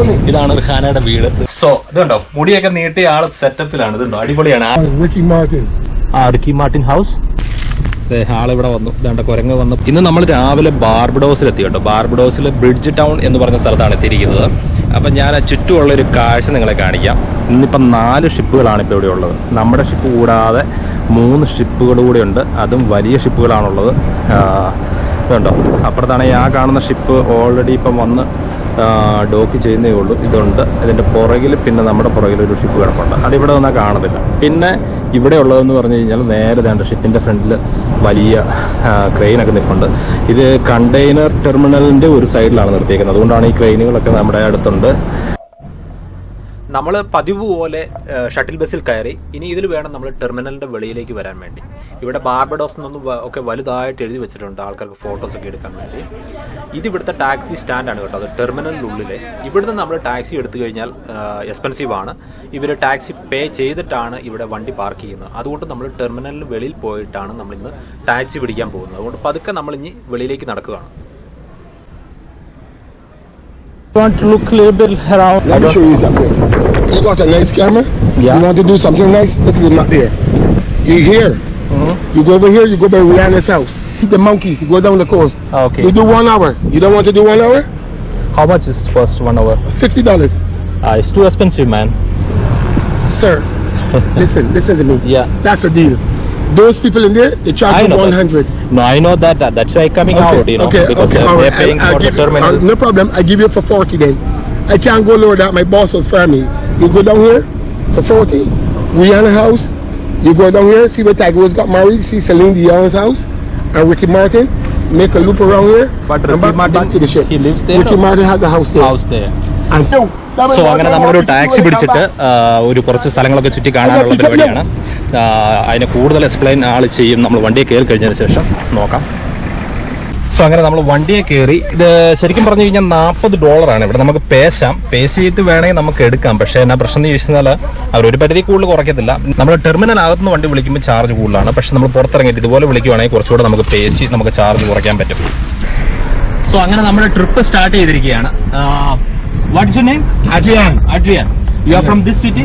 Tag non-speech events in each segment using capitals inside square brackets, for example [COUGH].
ഇതാണ് റിഹാനയുടെ വീട്. സോ ഇതുണ്ടോ? മുടിയൊക്കെ നീട്ടിയ ആൾ സെറ്റപ്പിലാണ് ഇതുണ്ടോ? അടിപൊളിയാണ്. ആ- റിക്കി മാർട്ടിൻ ഹൗസ് ആളിവിടെ വന്നു. ഇതാണ്ട് കുരങ്ങ് വന്നു. ഇന്ന് നമ്മൾ രാവിലെ ബാർബഡോസിൽ എത്തി കേട്ടോ. ബാർബഡോസിൽ ബ്രിഡ്ജ് ടൗൺ എന്ന് പറഞ്ഞ സ്ഥലത്താണ് എത്തിയിരിക്കുന്നത്. അപ്പം ഞാൻ ആ ചുറ്റുമുള്ള ഒരു കാഴ്ച നിങ്ങളെ കാണിക്കാം. ഇന്നിപ്പം നാല് ഷിപ്പുകളാണ് ഇപ്പോൾ ഇവിടെ ഉള്ളത്. നമ്മുടെ ഷിപ്പ് കൂടാതെ മൂന്ന് ഷിപ്പുകൾ കൂടെ ഉണ്ട്. അതും വലിയ ഷിപ്പുകളാണുള്ളത് ആ, ഇതുണ്ടോ? അപ്പുറത്താണെങ്കിൽ ആ കാണുന്ന ഷിപ്പ് ഓൾറെഡി ഇപ്പം വന്ന് ഡോക്ക് ചെയ്യുന്നേ ഉള്ളൂ. ഇതുണ്ട്. ഇതിന്റെ പുറകിൽ പിന്നെ നമ്മുടെ പുറകിൽ ഒരു ഷിപ്പ് കിടപ്പുണ്ട്. അതിവിടെ വന്നാൽ കാണത്തില്ല. പിന്നെ ഇവിടെ ഉള്ളതെന്ന് പറഞ്ഞു കഴിഞ്ഞാൽ നേരെ രണ്ട് ഷിപ്പിന്റെ ഫ്രണ്ടിൽ വലിയ ക്രെയിനൊക്കെ നിൽപ്പുണ്ട് ഇത് കണ്ടെയ്നർ ടെർമിനലിന്റെ ഒരു സൈഡിലാണ് നിർത്തിയേക്കുന്നത്. അതുകൊണ്ടാണ് ഈ ക്രെയിനുകളൊക്കെ നമ്മുടെ അടുത്തുണ്ട്. നമ്മൾ പതിവ് പോലെ ഷട്ടിൽ ബസ്സിൽ കയറി ഇനി ഇതിൽ വേണം നമ്മൾ ടെർമിനലിന്റെ വെളിയിലേക്ക് വരാൻ വേണ്ടി. ഇവിടെ ബാർബഡോസ് എന്നൊന്നും ഒക്കെ വലുതായിട്ട് എഴുതി വെച്ചിട്ടുണ്ട് ആൾക്കാർക്ക് ഫോട്ടോസ് ഒക്കെ എടുക്കാൻ വേണ്ടി. ഇത് ഇവിടുത്തെ ടാക്സി സ്റ്റാൻഡാണ് കേട്ടോ അത് ടെർമിനലിനുള്ളിലെ. ഇവിടുന്ന് നമ്മൾ ടാക്സി എടുത്തു കഴിഞ്ഞാൽ എക്സ്പെൻസീവ് ആണ്. ഇവർ ടാക്സി പേ ചെയ്തിട്ടാണ് ഇവിടെ വണ്ടി പാർക്ക് ചെയ്യുന്നത്. അതുകൊണ്ട് നമ്മൾ ടെർമിനലിന് വെളിയിൽ പോയിട്ടാണ് നമ്മൾ ഇന്ന് ടാക്സി പിടിക്കാൻ പോകുന്നത്. അതുകൊണ്ട് പതുക്കെ നമ്മൾ ഇനി വെളിയിലേക്ക് നടക്കുകയാണ്. Want to look a little bit around. Let me show you something. You got a nice camera? Yeah. You want to do something nice? Look at the map there. You here. Mm-hmm. You go over here, you go by Rihanna's house. The monkeys, you go down the coast. Okay. You do one hour. You don't want to do one hour? How much is first one hour? Fifty dollars. Uh, it's too expensive, man. Sir, [LAUGHS] listen, listen to me. Yeah. That's a deal. Those people in there, they charge I you know one that. hundred. No, I know that. that that's why coming out, you know, okay, because okay, uh, they're right. paying I- the give uh, no problem. I give you for forty then. I can't go lower that. My boss will fire me. You go down here for forty. Rihanna house. You go down here. See where Tiger Woods got married. See Celine Dion's house and Ricky Martin. Make a loop around here. But Ricky back, Martin, back to the ship. he lives there Ricky Martin has a house there. House there. And so. So അങ്ങനെ നമ്മളൊരു taxi പിടിച്ചിട്ട് ഒരു കുറച്ച് സ്ഥലങ്ങളൊക്കെ ചുറ്റി കാണാനുള്ള പരിപാടിയാണ് അതിന് കൂടുതൽ എക്സ്പ്ലെയിൻ ആൾ ചെയ്യും നമ്മൾ വണ്ടിയെ കയറി കഴിഞ്ഞതിന് ശേഷം നോക്കാം സോ അങ്ങനെ നമ്മൾ വണ്ടിയെ കയറി ഇത് ശരിക്കും പറഞ്ഞു കഴിഞ്ഞാൽ നാൽപ്പത് ഡോളറാണ് ഇവിടെ നമുക്ക് പേശാം പേശ് ചെയ്തിട്ട് വേണമെങ്കിൽ നമുക്ക് എടുക്കാം പക്ഷേ എന്നാ പ്രശ്നം എന്ന് ചോദിച്ചാൽ അവർ ഒരു പരിധി കൂടുതൽ കുറയ്ക്കത്തില്ല നമ്മൾ ടെർമിനൽ അകത്തുനിന്ന് വണ്ടി വിളിക്കുമ്പോൾ ചാർജ് കൂടുതലാണ് പക്ഷെ നമ്മൾ പുറത്തിറങ്ങിയിട്ട് ഇതുപോലെ വിളിക്കുവാണെങ്കിൽ കുറച്ചുകൂടെ നമുക്ക് പേശി നമുക്ക് ചാർജ് കുറയ്ക്കാൻ പറ്റും സോ അങ്ങനെ നമ്മുടെ ട്രിപ്പ് സ്റ്റാർട്ട് ചെയ്തിരിക്കുകയാണ് what's you name Adrian, Adrian, you are from this city?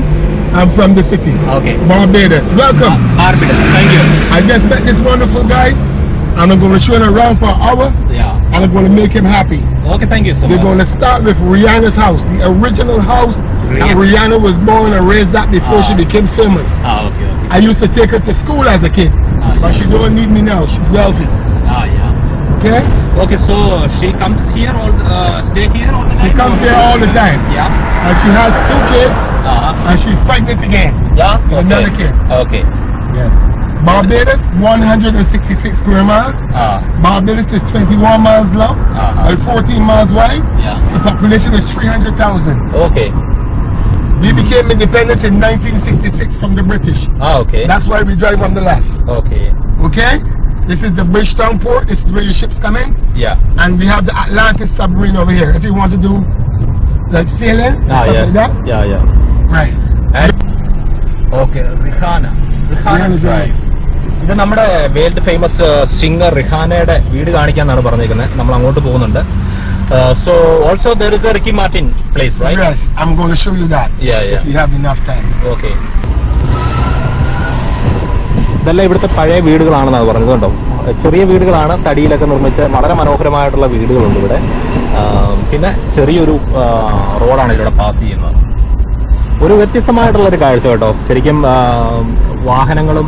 I'm from the city. Okay. Barbados. Welcome. Barbados. Thank you. I just met this wonderful guy, and I'm going to show him around for an hour, Yeah. and I'm going to make him happy. Okay, thank you so We're much. going to start with Rihanna's house, the original house. Rihanna. And Rihanna was born and raised that before she Ah. became famous. Ah, okay, okay. I used to take her to school as a kid, Ah, but she don't need me now. She's wealthy. Ah, yeah. Okay? Okay, so she comes here all uh, stay here all the time? She comes here all the time, Yeah. and she has two kids, Uh-huh. and she's pregnant again. Yeah. With another kid. Okay. Yes. Barbados 166 square miles. Uh, ah. Barbados is 21 miles long uh, and 14 miles wide. Yeah. The population is 300,000. Okay. We became independent in 1966 from the British. Ah, okay. That's why we drive on the left. Okay. Okay? This is the Bridgetown port. This is where your ships come in. Yeah. And we have the Atlantis submarine over here. If you want to do like sailing ah, yeah. Like that. Yeah, yeah. Right. And okay, Rihanna. Rihanna Drive. drive. ഇത് നമ്മുടെ world famous singer റിഹാനയുടെ വീട് കാണിക്കാന്നാണ് പറഞ്ഞിരിക്കുന്നത് നമ്മൾ അങ്ങോട്ട് പോകുന്നുണ്ട്. So also there is a Ricky Martin place right Yes, I'm going to show you that Yeah, yeah. if you have enough time. Okay ഇതെല്ലാം ഇവിടുത്തെ പഴയ വീടുകളാണെന്നാണ് പറഞ്ഞത് കേട്ടോ. ചെറിയ വീടുകളാണ് തടിയിലൊക്കെ നിർമ്മിച്ച് വളരെ മനോഹരമായിട്ടുള്ള വീടുകളുണ്ട് ഇവിടെ. ആ, പിന്നെ ചെറിയൊരു ആ, റോഡാണ് ഇവിടെ പാസ് ചെയ്യുന്നത്. ഒരു വ്യത്യസ്തമായിട്ടുള്ള ഒരു കാഴ്ച കേട്ടോ ശരിക്കും വാഹനങ്ങളും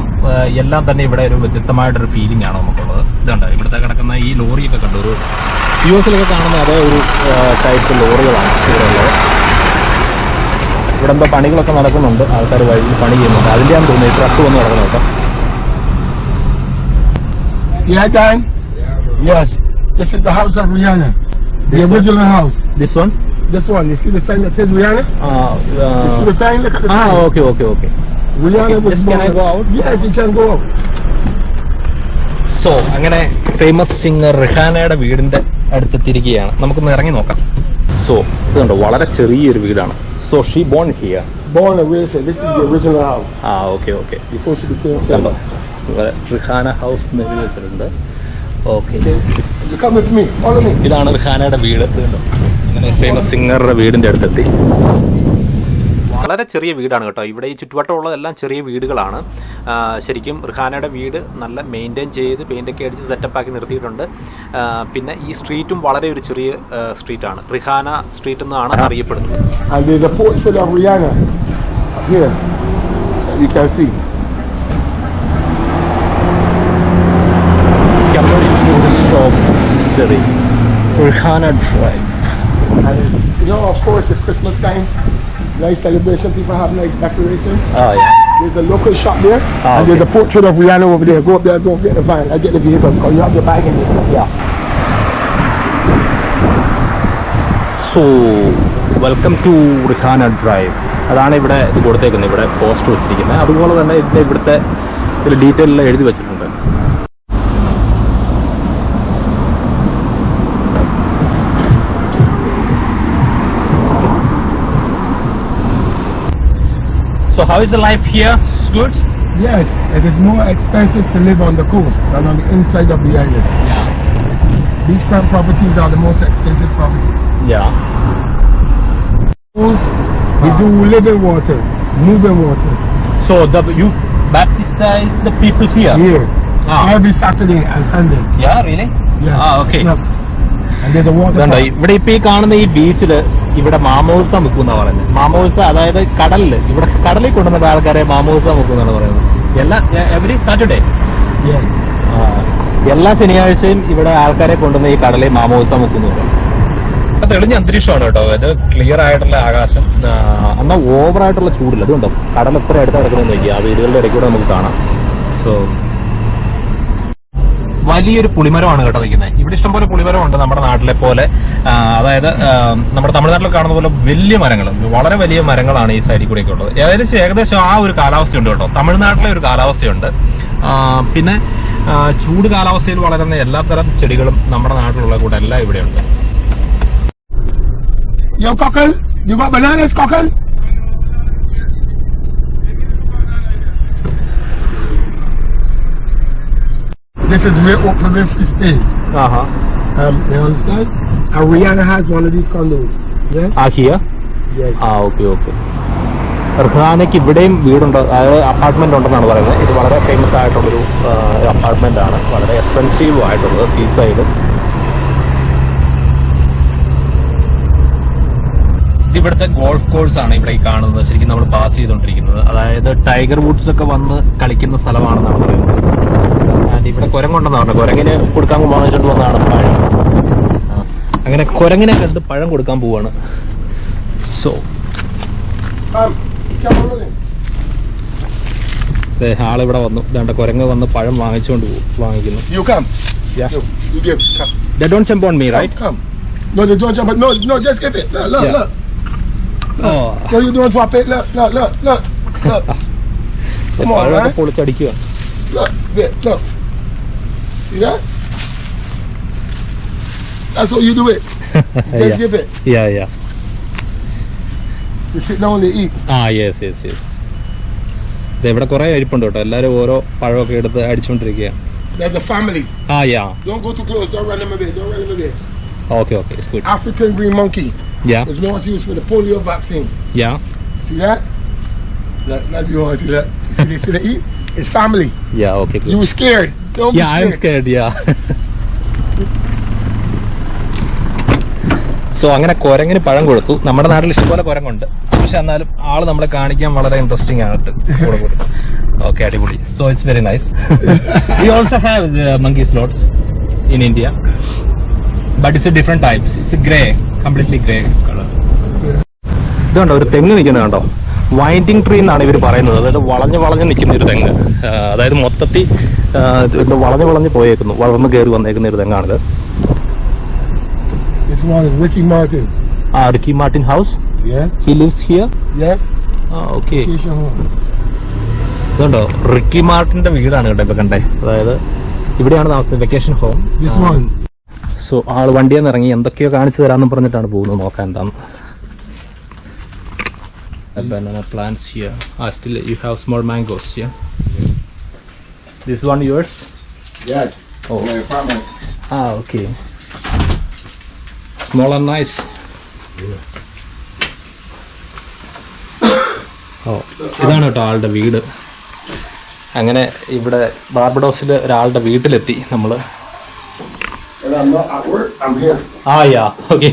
എല്ലാം തന്നെ ഇവിടെ ഒരു വ്യത്യസ്തമായിട്ടൊരു ഫീലിംഗ് ആണ് നമുക്കുള്ളത് ഇതുണ്ട് ഇവിടുത്തെ കിടക്കുന്ന ഈ ലോറിയൊക്കെ കണ്ടു ഒരു യു എസിലൊക്കെ കാണുന്ന അതേ ഒരു ടൈപ്പ് ലോറികളാണ് ഇവിടെ ഉള്ളത് ഇവിടെ എന്തോ പണികളൊക്കെ നടക്കുന്നുണ്ട് ആൾക്കാർ വഴി പണി ചെയ്യുന്നുണ്ട് അതിന്റെയാണ് തോന്നുന്നത് ഈ ട്രക്ക് വന്ന് കിടക്കുന്നത് കേട്ടോ Yeah, Dan? Yes. This is the house of Rihanna. The This one? original house. This one This one. You see the sign that says Rihanna? Uh, uh, You see the sign? Look at the sign. Ah, okay, okay, okay. Rihanna Okay, was born. can. I go out? Yes, you can go out. So അങ്ങനെ famous singer റിഹാനയുടെ വീടിന്റെ അടുത്തെത്തിയിരിക്കുകയാണ് നമുക്കൊന്ന് ഇറങ്ങി നോക്കാം so ഇതുണ്ട് വളരെ ചെറിയൊരു വീടാണ് so she born here here. This is the original house ആ okay okay before she became കണ്ടോ famous. ഇവിടെ റിഹാന ഹൗസ് എന്ന് എഴുതി വെച്ചിട്ടുണ്ട് okay You come with me. Follow me. ഇതാണ് റിഹാനയുടെ വീട് അങ്ങനെ ഫേമസ് സിംഗറുടെ വീടിന്റെ അടുത്തെത്തി. വളരെ ചെറിയ വീടാണ് കേട്ടോ. ഇവിടെ ഈ ചുറ്റുവട്ടമുള്ളതെല്ലാം ചെറിയ വീടുകളാണ്. ശരിക്കും റിഹാനയുടെ വീട് നല്ല മെയിന്റെയിൻ ചെയ്ത് പെയിന്റൊക്കെ അടിച്ച് സെറ്റപ്പ് ആക്കി നിർത്തിയിട്ടുണ്ട്. പിന്നെ ഈ സ്ട്രീറ്റും വളരെ ഒരു ചെറിയ സ്ട്രീറ്റാണ് റിഹാന സ്ട്രീറ്റ് എന്നാണ് അറിയപ്പെടുന്നത്. And there's a portrait of Rihanna up here And you know, of course, it's Christmas time. Nice celebration. People have nice decorations. ആ There's a local shop there. oh, and there's okay. a portrait of Rihanna over there. Go up there, don't get the van. I get the vehicle because you have your bag in there. Yeah. So, welcome to Rihanna Drive. അതാണ് ഇവിടെ ഇത് കൊടുത്തേക്കുന്നത് ഇവിടെ poster വെച്ചിരിക്കുന്നത് അതുപോലെ തന്നെ ഇതിന്റെ ഇവിടുത്തെ ഇതിൽ ഡീറ്റെയിലെല്ലാം എഴുതി വെച്ചിട്ടുണ്ട് So how is the life here? It's good? Yes, it is more expensive to live on the coast than on the inside of the island. Yeah. Beachfront properties are the most expensive properties. Yeah. Coast, we do living water, moving water So the you baptize the people here? here Ah. every Saturday and Sunday. Yeah, really? Yes. Ah, okay. Look. And there's a water ഇതുണ്ടോ park. ഇവിടെ ഇപ്പൊ ഈ കാണുന്ന ഈ ബീച്ചില് ഇവിടെ മാമോത്സവം വെക്കുന്ന പറയുന്നത്. മാമോത്സവം അതായത് കടലിൽ. ഇവിടെ കടലിൽ കൊണ്ടുവന്ന ആൾക്കാരെ മാമോത്സവം വെക്കുന്നാണ് പറയുന്നത്. എല്ലാ എവറി സാറ്റർഡേ. എല്ലാ ശനിയാഴ്ചയും ഇവിടെ ആൾക്കാരെ കൊണ്ടുവന്ന ഈ കടലിൽ മാമോത്സവം വെക്കുന്നു തെളിഞ്ഞ അന്തരീക്ഷമാണ് കേട്ടോ. ഇത് ക്ലിയർ ആയിട്ടുള്ള ആകാശം. എന്നാൽ ഓവറായിട്ടുള്ള ചൂടില്ല. അതുകൊണ്ടോ? കടൽ എത്ര അടുത്ത് കിടക്കുന്നത് നോക്കി ആ വീടുകളുടെ ഇടയ്ക്കൂടെ നമുക്ക് കാണാം. സോ വലിയൊരു പുളിമരമാണ് കേട്ടോ നിൽക്കുന്നത്. ഇവിടെ ഇഷ്ടംപോലെ പുളിമരമുണ്ട് നമ്മുടെ നാട്ടിലെ പോലെ. അതായത് നമ്മുടെ തമിഴ്നാട്ടിൽ കാണുന്ന പോലെ വലിയ മരങ്ങൾ വളരെ വലിയ മരങ്ങളാണ് ഈ സൈഡിൽ കൂടെയൊക്കെ ഉള്ളത്. ഏകദേശം ഏകദേശം ആ ഒരു കാലാവസ്ഥയുണ്ട് കേട്ടോ. തമിഴ്നാട്ടിലെ ഒരു കാലാവസ്ഥയുണ്ട്. പിന്നെ ചൂട് കാലാവസ്ഥയിൽ വളരുന്ന എല്ലാ എല്ലാത്തരം ചെടികളും നമ്മുടെ നാട്ടിലുള്ള കൂടെ എല്ലാം ഇവിടെയുണ്ട്. Yo, cockle, you got bananas, cockle? This is where Oprah Winfrey stays. ആഹാ Um, you understand? And Rihanna has one of these condos. Yes? ആക്കിയ Yes. ആ ഓക്കെ ഓക്കെ റിഹാനയ്ക്ക് ഇവിടെയും വീടുണ്ട് അതായത് അപ്പാർട്ട്മെന്റ് ഉണ്ടെന്നാണ് പറയുന്നത് ഇത് വളരെ ഫേമസ് ആയിട്ടുള്ളൊരു അപ്പാർട്ട്മെന്റ് ആണ് വളരെ എക്സ്പെൻസീവ് ആയിട്ടുള്ളത് സീ സൈഡ് ഇവിടുത്തെ ഗോൾഫ് കോഴ്സ് ആണ് ഇവിടെ ഈ കാണുന്നത് ശരിക്കും നമ്മൾ പാസ് ചെയ്തുകൊണ്ടിരിക്കുന്നത് അതായത് ടൈഗർ വുഡ്സ് ഒക്കെ വന്ന് കളിക്കുന്ന സ്ഥലമാണെന്നാണ് പറയുന്നത് ആൻഡ് ഇവിടെ കുരങ്ങുണ്ടെന്നാണ് പറഞ്ഞത് കുരങ്ങിന് കൊടുക്കാൻ വാങ്ങിച്ചിട്ട് വന്നതാണ് പഴം അങ്ങനെ കുരങ്ങിനെ കണ്ട് പഴം കൊടുക്കാൻ പോവാണ് സോ. ആളിവിടെ വന്നു ഇതാണ്ട് കുരങ്ങ് വന്ന് പഴം വാങ്ങിച്ചുകൊണ്ട് വാങ്ങിക്കുന്നു you come Yeah. You, you give. Come. They don't jump on me, right? Come. No, they don't jump. On, No, no, just give it. Look, look, Yeah. look. Oh. No, you don't drop it. Look, look, look, look, look, Come on, പഴമൊക്കെ man. പൊളിച്ചടിക്കുക look, there, look. See that? That's how you do it. You just [LAUGHS] Yeah. give it. Yeah yeah You sit down and eat. ആ yes yes yes ഇവിടെ കുറെ അരിപ്പുണ്ട് കേട്ടോ എല്ലാരും ഓരോ പഴമൊക്കെ എടുത്ത് അടിച്ചുകൊണ്ടിരിക്കുക There's a family. ആ yeah Don't go too close. Don't run them away. Don't run them away. Okay okay it's good African green monkey Yeah is once used for the polio vaccine. Yeah See that? That, that you want to see that? See they see they eat? It's family. Yeah okay You were scared. Don't I be am scared. Yeah so [LAUGHS] അങ്ങനെ കുരങ്ങിന് പഴം കൊടുത്തു നമ്മുടെ നാട്ടിൽ ഇഷ്ടംപോലെ കുരങ്ങുണ്ട് പക്ഷെ എന്നാലും ആൾ നമ്മളെ കാണിക്കാൻ വളരെ ഇൻട്രസ്റ്റിംഗ് ആണ് ഓക്കെ അടിപൊളി so it's very nice we also have monkey slots in India but it's a different types it's grey completely grey colour ഇതുണ്ടോ ഒരു തെങ്ങ് നിൽക്കുന്നത് കണ്ടോ? വൈൻഡിങ് ട്രീ എന്നാണ് ഇവർ പറയുന്നത്. അതായത് വളഞ്ഞ് വളഞ്ഞ് നിൽക്കുന്ന ഒരു തെങ്ങ്. അതായത് മൊത്തത്തിൽ വളഞ്ഞ് വളഞ്ഞ് പോയേക്കുന്നു. വളർന്ന് കയറി വന്നേക്കുന്ന ഒരു തെങ്ങാണിത്. This one is Ricky Martin. Yeah? Yeah? home. ഇതുണ്ടോ? റിക്കി മാർട്ടിന്റെ വീടാണ് കേട്ടോ ഇപ്പൊ കണ്ടേ. അതായത് ഇവിടെയാണ് താമസം വെക്കേഷൻ ഹോം ദിസ്. സോ ആൾ വണ്ടിയിൽ നിന്ന് ഇറങ്ങി എന്തൊക്കെയോ കാണിച്ചു തരാമെന്ന് പറഞ്ഞിട്ടാണ് പോകുന്നത് നോക്കാൻ എന്താന്ന് banana plants here. Ah, still you have small mangoes here. This one yours? Yes. Oh. My apartment. Ah, okay. Small and nice. ഓ ഇതാണ് കേട്ടോ ആളുടെ വീട് അങ്ങനെ ഇവിടെ ബാർബഡോസിൽ ഒരാളുടെ വീട്ടിലെത്തി നമ്മൾ I'm not at work. I'm here. ആ yeah okay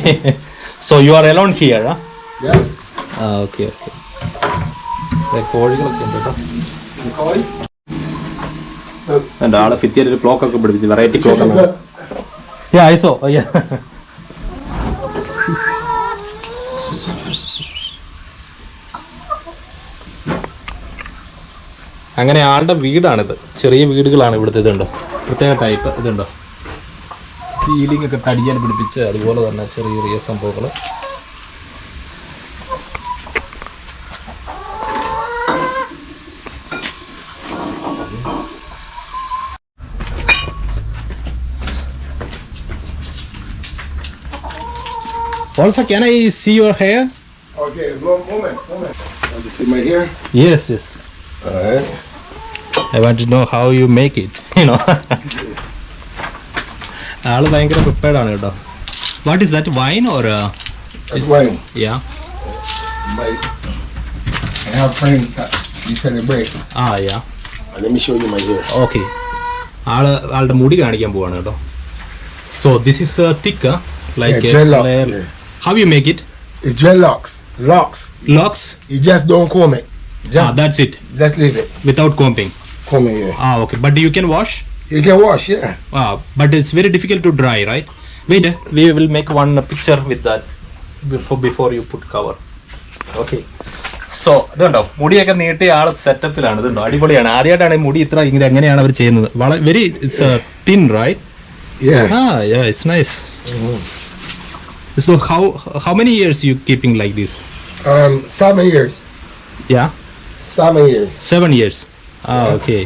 so you are alone here ആ Yes. ആ ഓക്കെ ഓക്കെ കോഴികളൊക്കെ ഉണ്ട് കേട്ടോ The. Look. എന്റെ ആൾ ഭിത്തിയിൽ ഒരു ക്ലോക്ക് ഒക്കെ പിടിപ്പിച്ച് വെറൈറ്റി ക്ലോക്ക് Chickens, ആണ് look. Yeah I saw yeah അങ്ങനെ ആളുടെ വീടാണിത് ചെറിയ വീടുകളാണ് ഇവിടുത്തെ ഇതുണ്ടോ പ്രത്യേക ടൈപ്പ് ഇതുണ്ടോ സീലിംഗ് ഒക്കെ തടിയാൻ പിടിപ്പിച്ച് അതുപോലെ തന്നെ ചെറിയ ചെറിയ സംഭവങ്ങൾ also can I see your hair Okay, one moment, moment. Want to see my hair? Yes yes Alright. I want to know how you make it [LAUGHS] you know ആള് ഭയങ്കര പ്രിപ്പയർഡ് ആണ് കേട്ടോ what is that wine or That's wine. Yeah My, I have friends that we celebrate. ആ yeah And let me show you my hair. Okay ആള് ആളുടെ മുടി കാണിക്കാൻ പോവാണ് കേട്ടോ so this is thick like Yeah, dreadlock, yeah. How you make it It's dreadlocks. Locks. Locks You just don't comb it. ആ Just, that's it just leave it. Without combing Comb it here. ആ okay but you can wash You can wash, yeah. Wow, but it's very difficult to dry, right? Wait, eh, we will make one picture with that before before you put cover. Okay. So ഇതുണ്ടോ മുടിയൊക്കെ നീട്ടി ആൾ സെറ്റപ്പിലാണ് ഇതുണ്ടോ അടിപൊളിയാണ് ആദ്യമായിട്ടാണ് ഈ മുടി ഇത്ര ഇങ്ങനെ എങ്ങനെയാണ് അവർ ചെയ്യുന്നത് വളരെ very thin right it's nice so how how many years you keeping like this Um, seven years. Yeah Seven years. Seven years ആ ഓക്കെ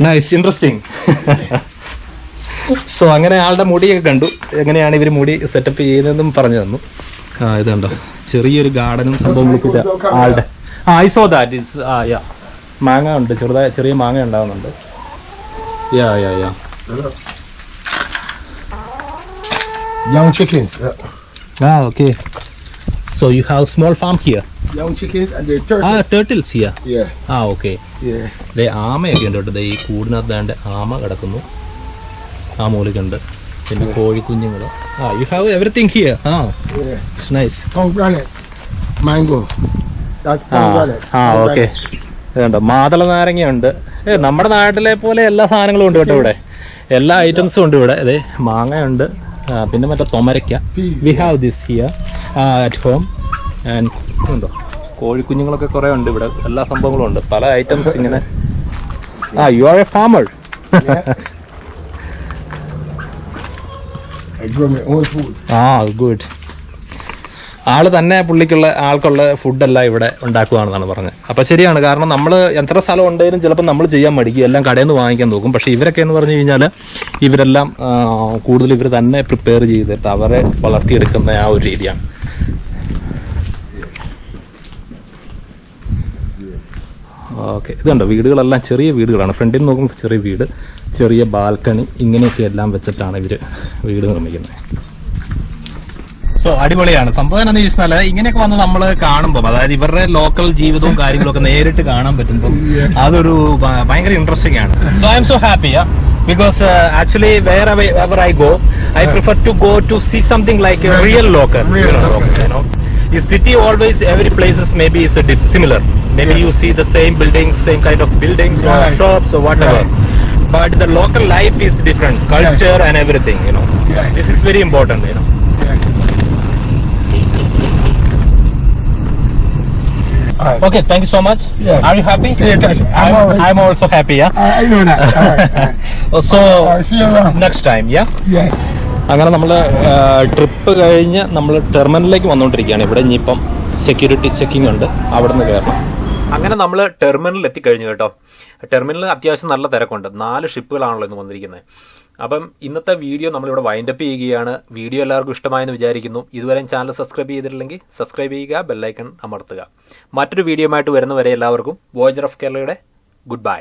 നൈസ് ഇൻട്രസ്റ്റിംഗ് സോ അങ്ങനെ ആളുടെ മുടിയൊക്കെ കണ്ടു എങ്ങനെയാണ് ഇവർ മുടി സെറ്റപ്പ് ചെയ്യുന്നതെന്നും പറഞ്ഞു തന്നു ആ ഇതുണ്ടോ ചെറിയൊരു ഗാർഡനും സംഭവങ്ങളൊക്കെ ആളുടെ ആ ഐ സോ ദാറ്റ് ഇസ് ആ യാ മാങ്ങ ഉണ്ട് ചെറുതായ ചെറിയ മാങ്ങ ഉണ്ടാകുന്നുണ്ട് yeah yeah yeah. Young chickens. Look. okay. So you have small farm here. Young chickens and ആ turtles. ടേർട്ടിൽസ് ഹിയർ Yeah, ആ ഓക്കെ yeah. ദേ ആമയൊക്കെ ഉണ്ട് കേട്ടോ. ദേ ഈ കൂടിനകത്ത് ദാണ്ട് ആമ കിടക്കുന്നു. ആ മൂലിക്കുണ്ട് പിന്നെ കോഴിക്കുഞ്ഞുങ്ങൾ ആ യു ഹാവ് എവറിത്തിങ് ഹിയർ ആ Yeah. നൈസ്. Mango. That's ആ pomegranate. ആ ഓക്കെ ഇതുണ്ട്? മാതള നാരങ്ങയുണ്ട് നമ്മുടെ നാട്ടിലെ പോലെ എല്ലാ സാധനങ്ങളും ഉണ്ട് കേട്ടോ ഇവിടെ. എല്ലാ ഐറ്റംസും ഉണ്ട് ഇവിടെ. അതെ മാങ്ങയുണ്ട് പിന്നെ മറ്റേ തൊമരയ്ക്ക. We have this here at home and ഉണ്ടോ? കോഴിക്കുഞ്ഞുങ്ങളൊക്കെ കുറെ ഉണ്ട് ഇവിടെ. എല്ലാ സംഭവങ്ങളും ഉണ്ട്. പല ഐറ്റംസ് ഇങ്ങനെ. ആ യു ആർ എ ഫാമർ ആ ഗുഡ് ആൾ തന്നെ പുള്ളിക്കുള്ള ആൾക്കുള്ള ഫുഡെല്ലാം ഇവിടെ ഉണ്ടാക്കുകയാണെന്നാണ് പറഞ്ഞത്. അപ്പൊ ശരിയാണ്. കാരണം നമ്മൾ എത്ര സ്ഥലം ഉണ്ടെങ്കിലും ചിലപ്പോൾ നമ്മൾ ചെയ്യാൻ മടിക്കും. എല്ലാം കടയിൽ നിന്ന് വാങ്ങിക്കാൻ നോക്കും. പക്ഷെ ഇവരൊക്കെ എന്ന് പറഞ്ഞു കഴിഞ്ഞാൽ ഇവരെല്ലാം കൂടുതൽ ഇവർ തന്നെ പ്രിപ്പയർ ചെയ്തിട്ട് അവരെ വളർത്തിയെടുക്കുന്ന ആ ഒരു രീതിയാണ്. ഓക്കെ. ഇതുണ്ട്? വീടുകളെല്ലാം ചെറിയ വീടുകളാണ്. ഫ്രണ്ടിൽ നോക്കുമ്പോൾ ചെറിയ വീട് ചെറിയ ബാൽക്കണി ഇങ്ങനെയൊക്കെ എല്ലാം വെച്ചിട്ടാണ് ഇവർ വീട് നിർമ്മിക്കുന്നത്. സോ അടിപൊളിയാണ്. സംഭവം എന്താണെന്ന് ചോദിച്ചാൽ ഇങ്ങനെയൊക്കെ വന്ന് നമ്മൾ കാണുമ്പോൾ അതായത് ഇവരുടെ ലോക്കൽ ജീവിതവും കാര്യങ്ങളൊക്കെ നേരിട്ട് കാണാൻ പറ്റുമ്പോൾ അതൊരു ഭയങ്കര ഇൻട്രസ്റ്റിംഗ് ആണ്. So I am so happy because actually wherever I go I prefer to go to see something like real local Real local. ഈ city always every places maybe is similar maybe Yes. you see the same buildings same kind of buildings or Right. shops or whatever Right. but the local life is different culture yes. and everything you know Yes. this is very important you know Yes. Alright. Okay, thank you so much. Yes. Are you happy? Stay in touch. I'm I'm, I'm also happy, yeah. I I know that. All right, all right. So Alright, see you around. next time, yeah. Yes. അങ്ങനെ നമ്മൾ trip കഴിഞ്ഞ് നമ്മൾ ടെർമിനലിലേക്ക് വന്നുകൊണ്ടിരിക്കുകയാണ് ഇവിടെ ഇനിയിപ്പം security checking ഉണ്ട് അവിടെ നിന്ന് കയറണം അങ്ങനെ നമ്മൾ ടെർമിനലിൽ എത്തിക്കഴിഞ്ഞു കേട്ടോ. ടെർമിനലിൽ അത്യാവശ്യം നല്ല തിരക്കുണ്ട്. നാല് ഷിപ്പുകളാണല്ലോ ഇന്ന് വന്നിരിക്കുന്നത്. അപ്പം ഇന്നത്തെ വീഡിയോ നമ്മളിവിടെ വൈൻഡപ്പ് ചെയ്യുകയാണ്. വീഡിയോ എല്ലാവർക്കും ഇഷ്ടമായെന്ന് വിചാരിക്കുന്നു. ഇതുവരെ ചാനൽ സബ്സ്ക്രൈബ് ചെയ്തിട്ടില്ലെങ്കിൽ സബ്സ്ക്രൈബ് ചെയ്യുക ബെല്ലൈക്കൺ അമർത്തുക. മറ്റൊരു വീഡിയോയുമായിട്ട് വരുന്നവരെ എല്ലാവർക്കും വോയജർ ഓഫ് കേരളയുടെ ഗുഡ് ബൈ